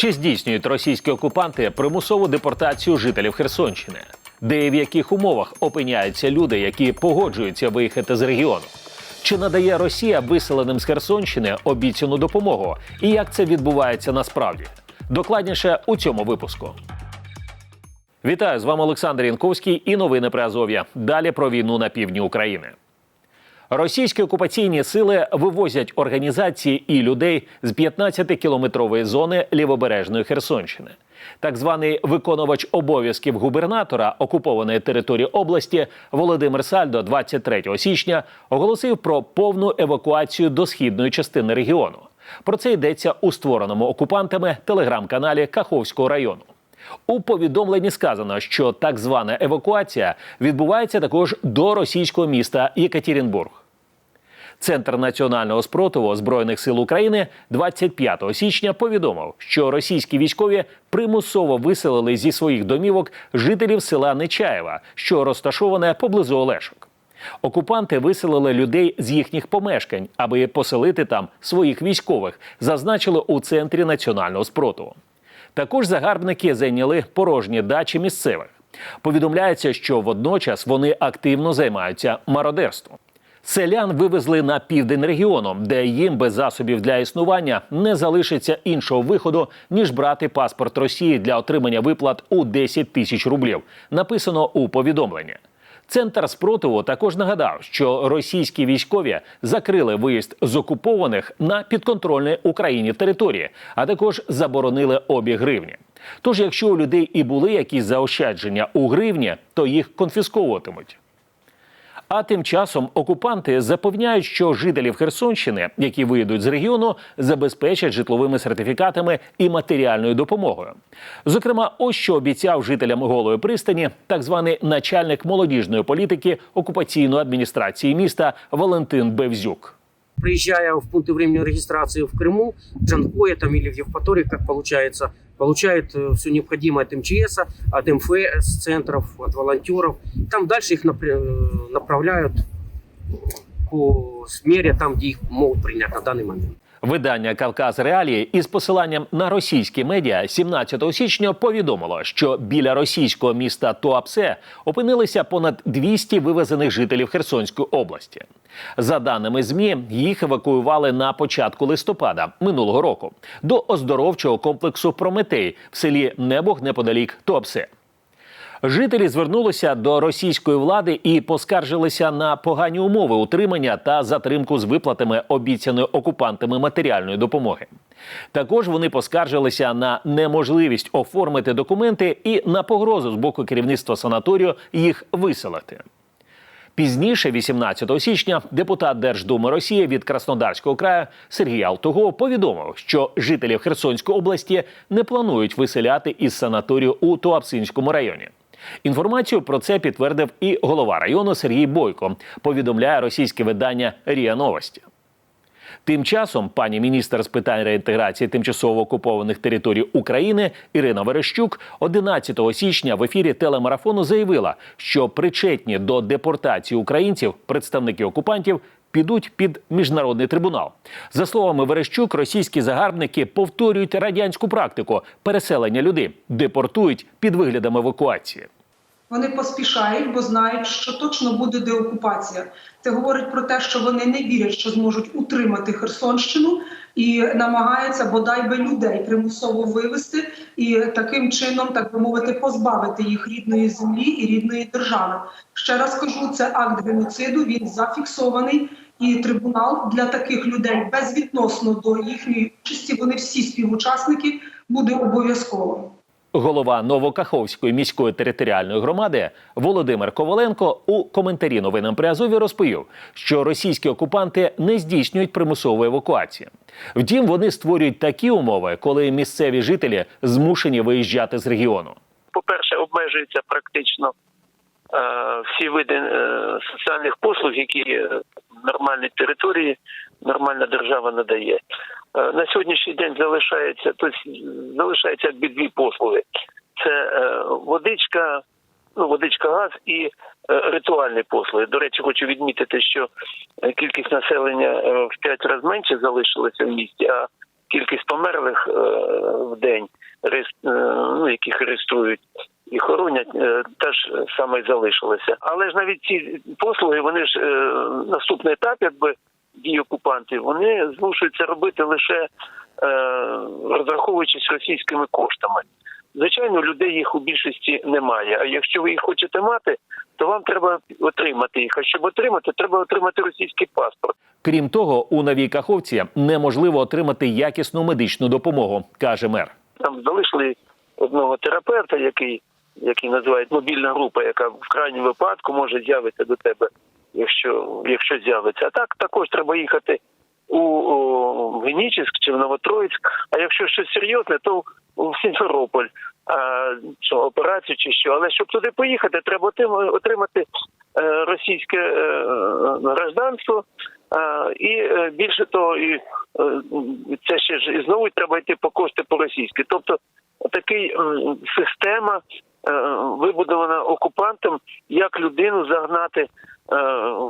Чи здійснюють російські окупанти примусову депортацію жителів Херсонщини? Де і в яких умовах опиняються люди, які погоджуються виїхати з регіону? Чи надає Росія виселеним з Херсонщини обіцяну допомогу? І як це відбувається насправді? Докладніше у цьому випуску. Вітаю з вами Олександр Янковський і новини про Азов'я. Далі про війну на півдні України. Російські окупаційні сили вивозять організації і людей з 15-кілометрової зони лівобережної Херсонщини. Так званий виконувач обов'язків губернатора окупованої території області Володимир Сальдо 23 січня оголосив про повну евакуацію до східної частини регіону. Про це йдеться у створеному окупантами телеграм-каналі Каховського району. У повідомленні сказано, що так звана евакуація відбувається також до російського міста Єкатеринбург. Центр національного спротиву збройних сил України 25 січня повідомив, що російські військові примусово виселили зі своїх домівок жителів села Нечаєва, що розташоване поблизу Олешок. Окупанти виселили людей з їхніх помешкань, аби поселити там своїх військових, зазначили у центрі національного спротиву. Також загарбники зайняли порожні дачі місцевих. Повідомляється, що водночас вони активно займаються мародерством. Селян вивезли на південь регіону, де їм без засобів для існування не залишиться іншого виходу ніж брати паспорт Росії для отримання виплат у 10 тисяч рублів. Написано у повідомленні. Центр спротиву також нагадав, що російські військові закрили виїзд з окупованих на підконтрольні Україні території, а також заборонили обіг гривні. Тож, якщо у людей і були якісь заощадження у гривні, то їх конфісковуватимуть. А тим часом окупанти запевняють, що жителів Херсонщини, які виїдуть з регіону, забезпечать житловими сертифікатами і матеріальною допомогою. Зокрема, ось що обіцяв жителям голої пристані так званий начальник молодіжної політики окупаційної адміністрації міста Валентин Бевзюк. приезжая в пункты временной регистрации в Крыму, в Джанкое там, или в Евпатории, как получается, получают все необходимое от МЧС, от МФС, центров, от волонтеров. Там дальше их э, направляют по мере там, где их могут принять на данный момент. Видання Кавказ Реалії із посиланням на російські медіа 17 січня повідомило, що біля російського міста Туапсе опинилися понад 200 вивезених жителів Херсонської області. За даними змі, їх евакуювали на початку листопада минулого року до оздоровчого комплексу Прометей в селі Небог неподалік Туапсе. Жителі звернулися до російської влади і поскаржилися на погані умови утримання та затримку з виплатами обіцяної окупантами матеріальної допомоги. Також вони поскаржилися на неможливість оформити документи і на погрозу з боку керівництва санаторію їх виселити. Пізніше, 18 січня, депутат Держдуми Росії від Краснодарського краю Сергій Алтугов повідомив, що жителів Херсонської області не планують виселяти із санаторію у Туапсинському районі. Інформацію про це підтвердив і голова району Сергій Бойко. Повідомляє російське видання Ріа Новості. Тим часом пані міністр з питань реінтеграції тимчасово окупованих територій України Ірина Верещук 11 січня в ефірі телемарафону заявила, що причетні до депортації українців представники окупантів підуть під міжнародний трибунал. За словами Верещук, російські загарбники повторюють радянську практику переселення людей, депортують під виглядом евакуації. Вони поспішають, бо знають, що точно буде деокупація. Це говорить про те, що вони не вірять, що зможуть утримати Херсонщину і намагаються бодай би людей примусово вивести і таким чином, так би мовити, позбавити їх рідної землі і рідної держави. Ще раз кажу, це акт геноциду. Він зафіксований. І трибунал для таких людей безвідносно до їхньої участі, вони всі співучасники, буде обов'язково. Голова Новокаховської міської територіальної громади Володимир Коваленко у коментарі новинам при Азові розповів, що російські окупанти не здійснюють примусову евакуацію. Втім, вони створюють такі умови, коли місцеві жителі змушені виїжджати з регіону. по-перше, обмежуються практично е, всі види е, соціальних послуг, які нормальній території нормальна держава надає. Е, на сьогоднішній день залишається, тобто залишається якби дві послуги: це е, водичка, ну водичка, газ і е, ритуальні послуги. До речі, хочу відмітити, що кількість населення в п'ять разів менше залишилося в місті, а кількість померлих в день їх реєструють і хоронять, теж саме залишилося. Але ж навіть ці послуги, вони ж наступний етап, якби дії окупантів, вони змушуються робити лише е, розраховуючись російськими коштами. Звичайно, людей їх у більшості немає. А якщо ви їх хочете мати, то вам треба отримати їх. А щоб отримати, треба отримати російський паспорт. Крім того, у новій каховці неможливо отримати якісну медичну допомогу, каже мер. Там залишили одного терапевта, який, який називають мобільна група, яка в крайньому випадку може з'явитися до тебе, якщо, якщо з'явиться. А так також треба їхати у, Генічеськ чи в Новотроїцьк. А якщо щось серйозне, то в Сімферополь. Що, операцію чи що. Але щоб туди поїхати, треба отримати е, російське е, гражданство. І е, більше того, і це ще ж і знову треба йти по кошти по російськи. Тобто такий система вибудована окупантом, як людину загнати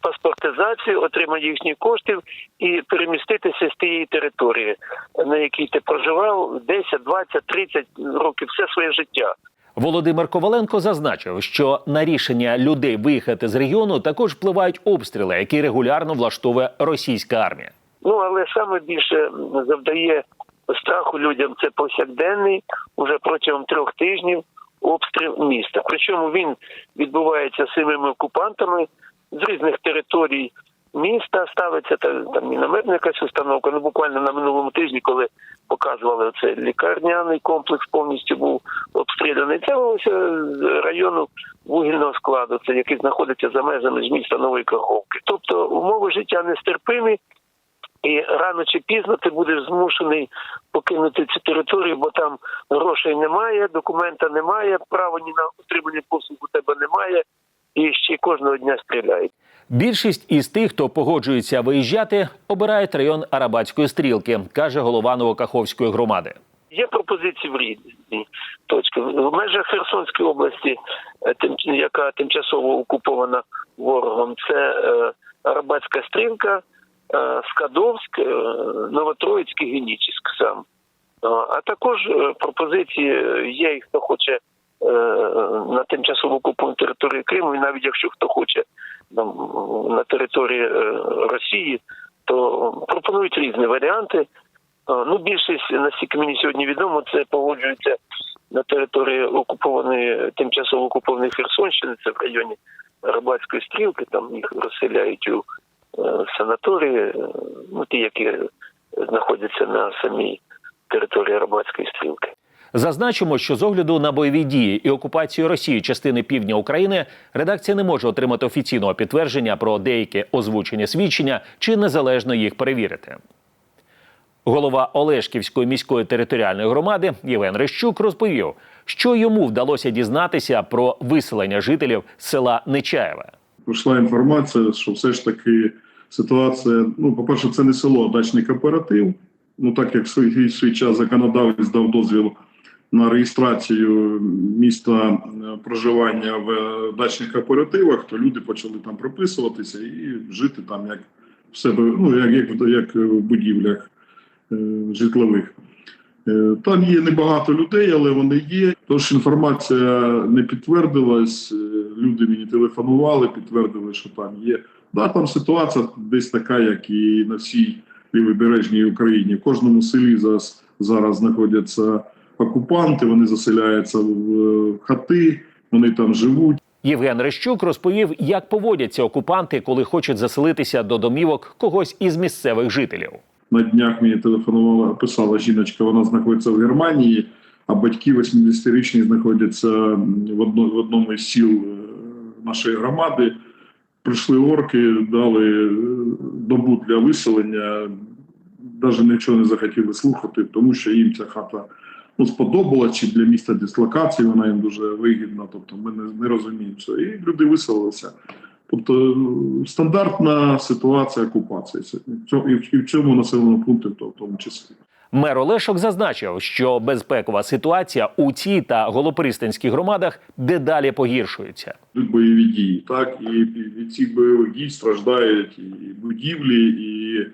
паспортизацію, отримати їхні коштів і переміститися з тієї території, на якій ти проживав 10, 20, 30 років, все своє життя. Володимир Коваленко зазначив, що на рішення людей виїхати з регіону також впливають обстріли, які регулярно влаштовує російська армія. Ну але саме більше завдає страху людям це повсякденний уже протягом трьох тижнів обстріл міста. Причому він відбувається самими окупантами з різних територій міста. Ставиться та там мінометна якась установка. Ну буквально на минулому тижні, коли показували це лікарняний комплекс, повністю був обстріляний. Це булося з району вугільного складу, це який знаходиться за межами ж міста Нової Каховки. Тобто умови життя нестерпимі. І рано чи пізно ти будеш змушений покинути цю територію, бо там грошей немає, документа немає, права ні на отримання послуг у тебе немає, і ще кожного дня стріляють. Більшість із тих, хто погоджується виїжджати, обирають район Арабатської стрілки, каже голова Новокаховської громади. Є пропозиції в різні точки. В межах Херсонської області, е, яка тимчасово окупована ворогом, це е, Арабатська стрілка, е, Скадовськ, Новотроїцьк і Генічіськ сам. А також пропозиції є, хто хоче на тимчасово окупованій території Криму, і навіть якщо хто хоче там, на території е, Росії, то пропонують різні варіанти. А, Ну, більшість, наскільки мені сьогодні відомо, це погоджується на території окупованої, тимчасово окупованої Херсонщини, це в районі Рибацької стрілки, там їх розселяють у е, санаторії, е, ну ті, які знаходяться на самій території Рибацької стрілки. Зазначимо, що з огляду на бойові дії і окупацію Росії частини півдня України редакція не може отримати офіційного підтвердження про деякі озвучені свідчення чи незалежно їх перевірити. Голова Олешківської міської територіальної громади Євген Рищук розповів, що йому вдалося дізнатися про виселення жителів села Нечаєве. прийшла інформація, що все ж таки ситуація. Ну, по-перше, це не село, а дачний кооператив. Ну, так як свій, свій час законодавець дав дозвіл на реєстрацію міста е, проживання в е, дачних кооперативах, то люди почали там прописуватися і жити там як в себе, ну як, як, як в будівлях е, житлових. Е, Там є небагато людей, але вони є. Тож інформація не підтвердилась. Е, Люди мені телефонували, підтвердили, що там є. Да, там ситуація десь така, як і на всій лівобережній Україні. В кожному селі зараз, зараз знаходяться окупанти, вони заселяються в хати, вони там живуть. Євген Рищук розповів, як поводяться окупанти, коли хочуть заселитися до домівок когось із місцевих жителів. На днях мені телефонувала, писала жіночка, вона знаходиться в Германії, а батьки 80-річні знаходяться в, одно, в одному із сіл е, нашої громади. Прийшли орки, дали е, добу для виселення, навіть нічого не захотіли слухати, тому що їм ця хата ну, сподобалась, чи для міста дислокації вона їм дуже вигідна. Тобто ми не, не розуміємо це. І люди виселилися. Тобто ну, стандартна ситуація окупації і в- і в цьому населеному пункті, то в тому числі. Мер Олешок зазначив, що безпекова ситуація у цій та голопристанській громадах дедалі погіршується. Йдуть бойові дії, так і від цих бойових дій страждають і будівлі, і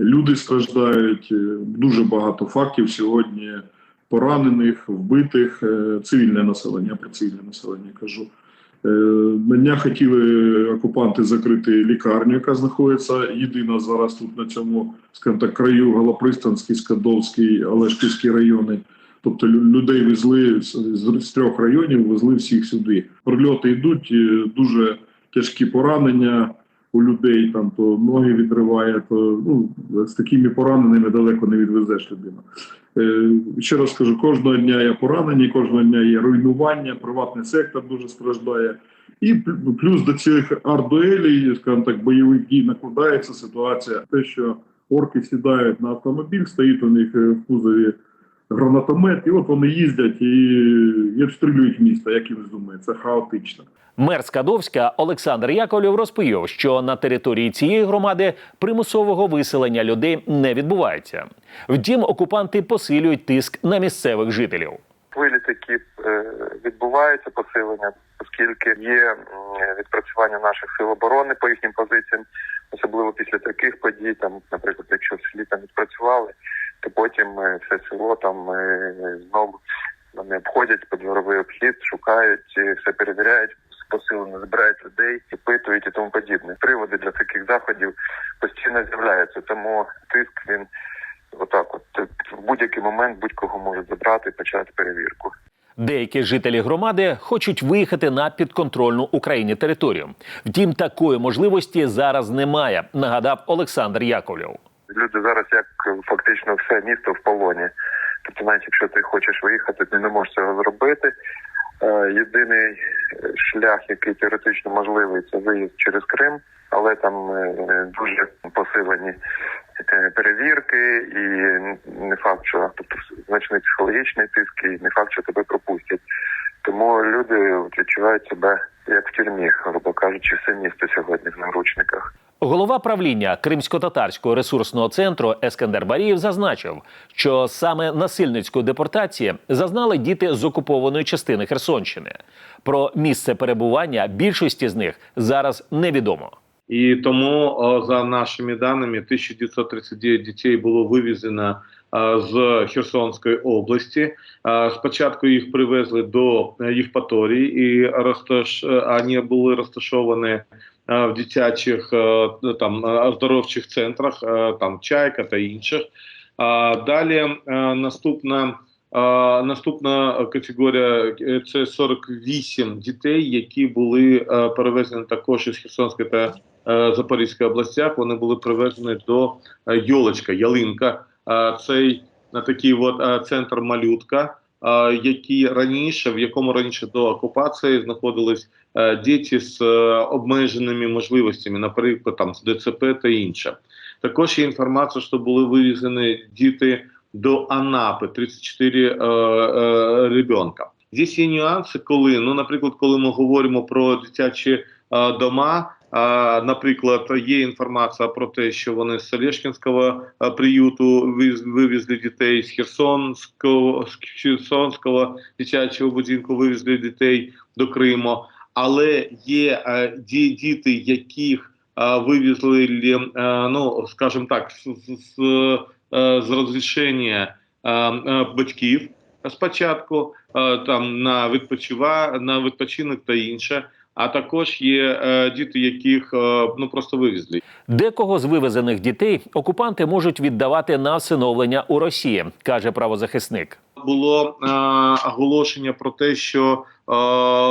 люди страждають. Дуже багато фактів сьогодні поранених, вбитих, е, цивільне населення, я про цивільне населення кажу. Е, На днях хотіли окупанти закрити лікарню, яка знаходиться єдина зараз тут на цьому, скажімо так, краю Галапристанський, Скадовський, Олешківський райони. Тобто людей везли з, трьох районів, везли всіх сюди. Прильоти йдуть, е, дуже тяжкі поранення у людей, там то ноги відриває, то ну, з такими пораненими далеко не відвезеш людину. Е, ще раз кажу, кожного дня є поранені, кожного дня є руйнування, приватний сектор дуже страждає. І плю- плюс до цих ардуелей, скажімо так, бойових дій накладається ситуація, те, що орки сідають на автомобіль, стоїть у них е, в кузові гранатомет, і от вони їздять і, і обстрілюють місто, як і ви думаєте, це хаотично. Мер Скадовська Олександр Яковлєв розповів, що на території цієї громади примусового виселення людей не відбувається. Втім, окупанти посилюють тиск на місцевих жителів. хвилі такі е, відбуваються посилення, оскільки є відпрацювання наших сил оборони по їхнім позиціям, особливо після таких подій. Там, наприклад, якщо в селі там відпрацювали, то потім е, все село там е, знову вони обходять подворовий обхід, шукають, е, все перевіряють. Посилено збирають людей, опитують і тому подібне. Приводи для таких заходів постійно з'являються, тому тиск він отак, от в будь-який момент будь-кого можуть забрати і почати перевірку. Деякі жителі громади хочуть виїхати на підконтрольну Україні територію. Втім, такої можливості зараз немає. Нагадав Олександр Яковлєв. Люди зараз як фактично все місто в полоні. Тобто, навіть якщо ти хочеш виїхати, ти не можеш цього зробити. Е, Єдиний е, шлях, який теоретично можливий, це виїзд через Крим, але там е, дуже посилені е, перевірки, і не факт, що тобто значний психологічний тиск, і не факт, що тебе пропустять. Тому люди відчувають себе як в тюрмі, грубо кажучи, все місто сьогодні в наручниках. Голова правління Кримсько-татарського ресурсного центру Ескандер Барієв зазначив, що саме насильницької депортації зазнали діти з окупованої частини Херсонщини. Про місце перебування більшості з них зараз невідомо. І тому, за нашими даними, 1939 дітей було вивезено е, з Херсонської області. Е, Спочатку їх привезли до е, Євпаторії, і розташ... е, вони були розташовані е, в дитячих е, там е, оздоровчих центрах, е, там чайка та інших. Далі е, наступна. е, Наступна категорія е, це 48 дітей, які були е, перевезені також із Херсонської та е, Запорізької областях. Вони були привезені до е, Йолочка, Ялинка. Е, Цей на такий от е, центр малютка, е, який раніше, в якому раніше до окупації знаходились е, діти з е, обмеженими можливостями, наприклад, там з ДЦП та інше. Також є інформація, що були вивезені діти до Анапи 34 е, е, ребенка. Здесь є нюанси, коли, ну, наприклад, коли ми говоримо про дитячі дома. А, наприклад, є інформація про те, що вони з Олешкінського е, приюту вивезли дітей з Херсонського, з Херсонського дитячого будинку, вивезли дітей до Криму. Але є е, ді- діти, яких е, вивезли, е, ну скажімо так, з, з, з, е, розрішення е, е, батьків спочатку, е, там на відпочива, на відпочинок та інше. А також є е, діти, яких е, ну просто вивезли. Декого з вивезених дітей окупанти можуть віддавати на всиновлення у Росії, каже правозахисник. Було е, оголошення про те, що е,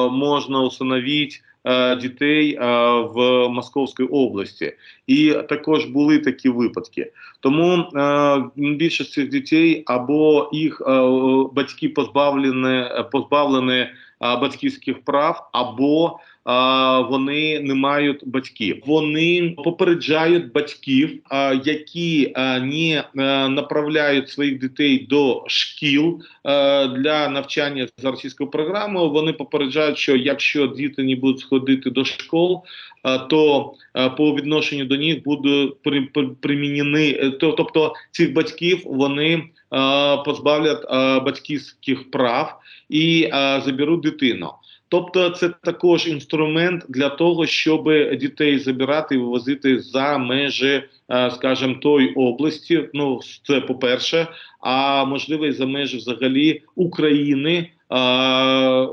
можна усиновити е, дітей е, в Московській області, і також були такі випадки. Тому е, більшість цих дітей або їх е, батьки позбавлені, позбавлені е, батьківських прав, або вони не мають батьків. Вони попереджають батьків, а, які а, не а, направляють своїх дітей до шкіл а, для навчання за російською програмою. Вони попереджають, що якщо діти не будуть ходити до школ, то по відношенню до них будуть при, при, примінені, то, тобто цих батьків вони а, позбавлять а, батьківських прав і а, заберуть дитину. Тобто, це також інструмент для того, щоб дітей забирати і вивозити за межі, е, скажімо, той області. Ну це по перше, а можливо і за межі взагалі України е, е,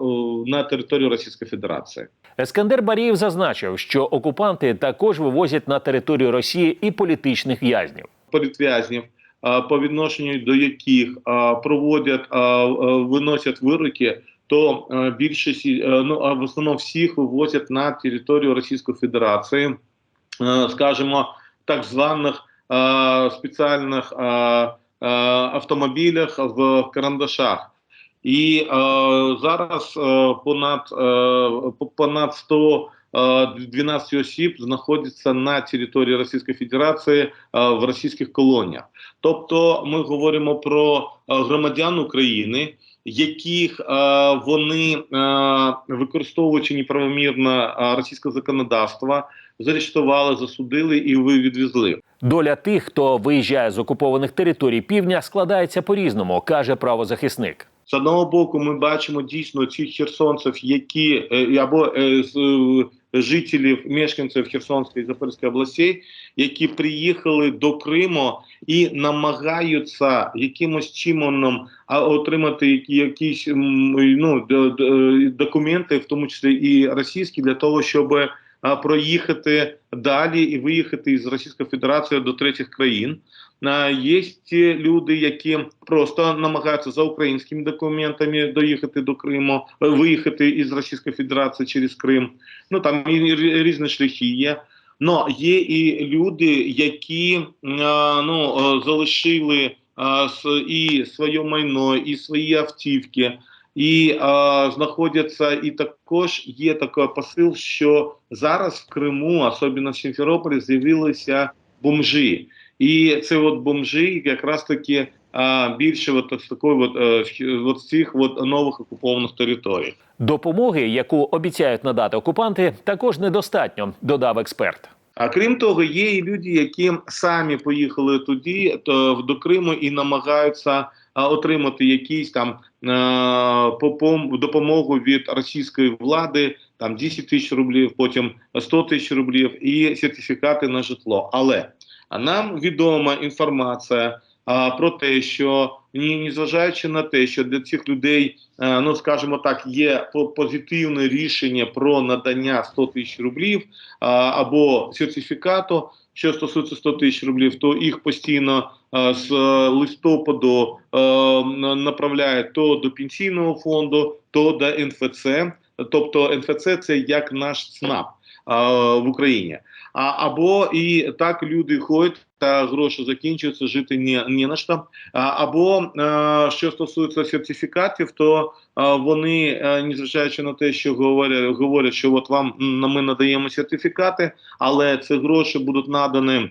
на територію Російської Федерації. Ескандер Барієв зазначив, що окупанти також вивозять на територію Росії і політичних в'язнів. політв'язнів, по відношенню до яких проводять виносять вироки, то а, більшість е, ну а в основному всіх вивозять на територію Російської Федерації, е, скажімо, так званих спеціальних автомобілях в карандашах. І е, зараз е, понад е, понад 100 е, 12 осіб знаходяться на території Російської Федерації е, в російських колоніях. Тобто, ми говоримо про е, громадян України, яких е, вони е, використовуючи неправомірно е, російське законодавство, заарештували, засудили і відвезли. Доля тих, хто виїжджає з окупованих територій півдня, складається по-різному, каже правозахисник. З одного боку, ми бачимо дійсно цих херсонців, які або е, з жителів, мешканців Херсонської і Запорізької областей, які приїхали до Криму і намагаються якимось чином отримати якісь ну, документи, в тому числі і російські, для того, щоб проїхати далі і виїхати із Російської Федерації до третіх країн. Є ті люди, які просто намагаються за українськими документами доїхати до Криму, е, виїхати із Російської Федерації через Крим. Ну там і різні шляхи є. Но є і люди, які е, ну, е, залишили е, і своє майно, і свої автівки, і е, знаходяться, і також є такий посил, що зараз в Криму, особливо в Сімферополі, з'явилися бомжі. І це от бомжі якраз таки а, більше от такої от, е, от цих от нових окупованих територій. Допомоги, яку обіцяють надати окупанти, також недостатньо, додав експерт. А крім того, є і люди, які самі поїхали туди то, до Криму і намагаються а, отримати якісь там а, попом- допомогу від російської влади, там 10 тисяч рублів, потім 100 тисяч рублів і сертифікати на житло. Але а нам відома інформація а, про те, що ні, незважаючи на те, що для цих людей, е, ну скажімо так, є по- позитивне рішення про надання 100 тисяч рублів а, або сертифікату, що стосується 100 тисяч рублів, то їх постійно а, з е, листопаду е, на- направляють то до пенсійного фонду, то до НФЦ. Тобто НФЦ це як наш ЦНАП а, в Україні. А, або і так люди ходять, та гроші закінчуються, жити не, не на що. А, або е, що стосується сертифікатів, то е, вони, е, незважаючи на те, що говорять, говорять, що от вам ми надаємо сертифікати, але ці гроші будуть надані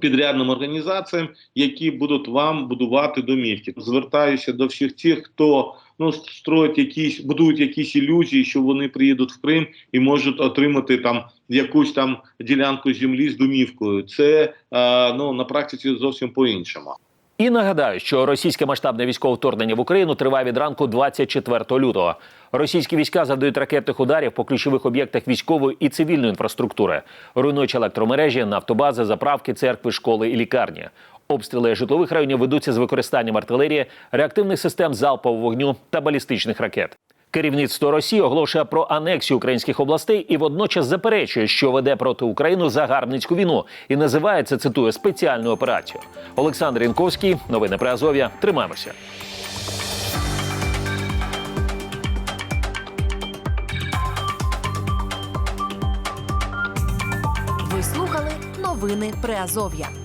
підрядним організаціям, які будуть вам будувати домівки. Звертаюся до всіх тих, хто ну строїть якісь, будують якісь ілюзії, що вони приїдуть в Крим і можуть отримати там якусь там ділянку землі з домівкою. Це е, ну на практиці зовсім по іншому. І нагадаю, що російське масштабне військове вторгнення в Україну триває від ранку 24 лютого. Російські війська завдають ракетних ударів по ключових об'єктах військової і цивільної інфраструктури, руйнуючи електромережі, нафтобази, заправки, церкви, школи і лікарні. Обстріли житлових районів ведуться з використанням артилерії, реактивних систем залпового вогню та балістичних ракет. Керівництво Росії оголошує про анексію українських областей і водночас заперечує, що веде проти України загарбницьку війну і називає це, цитую, спеціальну операцію. Олександр Інковський, новини при Азов'я. Тримаємося. Ви слухали новини Приазов'я.